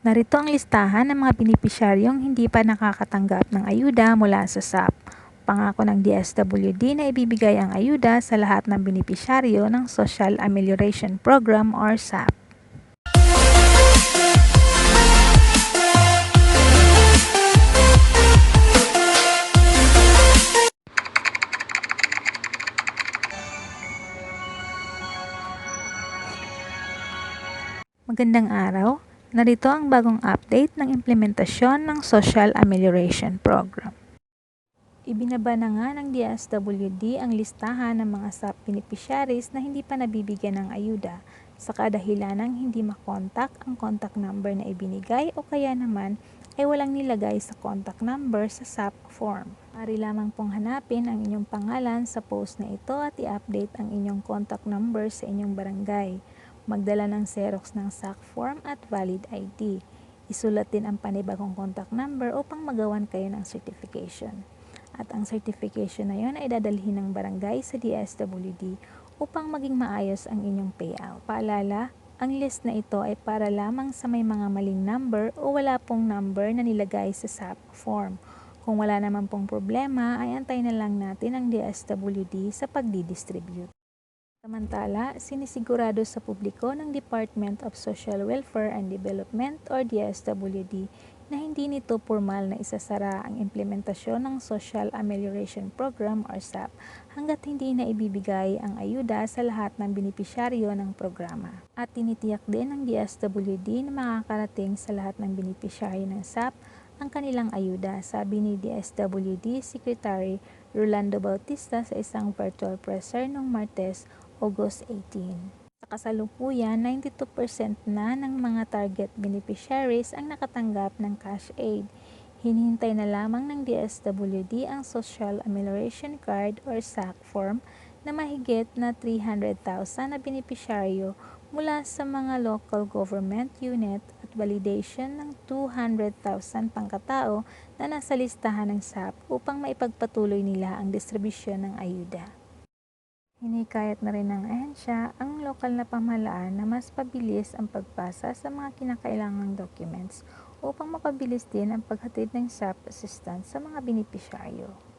Narito ang listahan ng mga benepisyaryong hindi pa nakakatanggap ng ayuda mula sa SAP. Pangako ng DSWD na ibibigay ang ayuda sa lahat ng benepisyaryo ng Social Amelioration Program or SAP. Magandang araw. Narito ang bagong update ng implementasyon ng Social Amelioration Program. Ibinaba na nga ng DSWD ang listahan ng mga SAP beneficiaries na hindi pa nabibigyan ng ayuda sa kadahilan ng hindi makontak ang contact number na ibinigay o kaya naman ay walang nilagay sa contact number sa SAP form. Ari lamang pong hanapin ang inyong pangalan sa post na ito at i-update ang inyong contact number sa inyong barangay magdala ng Xerox ng SAC form at valid ID. Isulat din ang panibagong contact number upang magawan kayo ng certification. At ang certification na yon ay dadalhin ng barangay sa DSWD upang maging maayos ang inyong payout. Paalala, ang list na ito ay para lamang sa may mga maling number o wala pong number na nilagay sa SAP form. Kung wala naman pong problema, ay antay na lang natin ang DSWD sa pagdi-distribute. Samantala, sinisigurado sa publiko ng Department of Social Welfare and Development or DSWD na hindi nito formal na isasara ang implementasyon ng Social Amelioration Program or SAP hanggat hindi na ibibigay ang ayuda sa lahat ng benepisyaryo ng programa. At tinitiyak din ng DSWD na makakarating sa lahat ng benepisyaryo ng SAP ang kanilang ayuda, sabi ni DSWD Secretary Rolando Bautista sa isang virtual presser noong Martes August 18. Sa kasalukuyan, 92% na ng mga target beneficiaries ang nakatanggap ng cash aid. Hinihintay na lamang ng DSWD ang Social Amelioration Card or SAC form na mahigit na 300,000 na benepisyaryo mula sa mga local government unit at validation ng 200,000 pangkatao na nasa listahan ng SAP upang maipagpatuloy nila ang distribusyon ng ayuda. Hinikayat na rin ng ahensya ang lokal na pamahalaan na mas pabilis ang pagpasa sa mga kinakailangang documents upang mapabilis din ang paghatid ng SAP assistance sa mga benepisyaryo.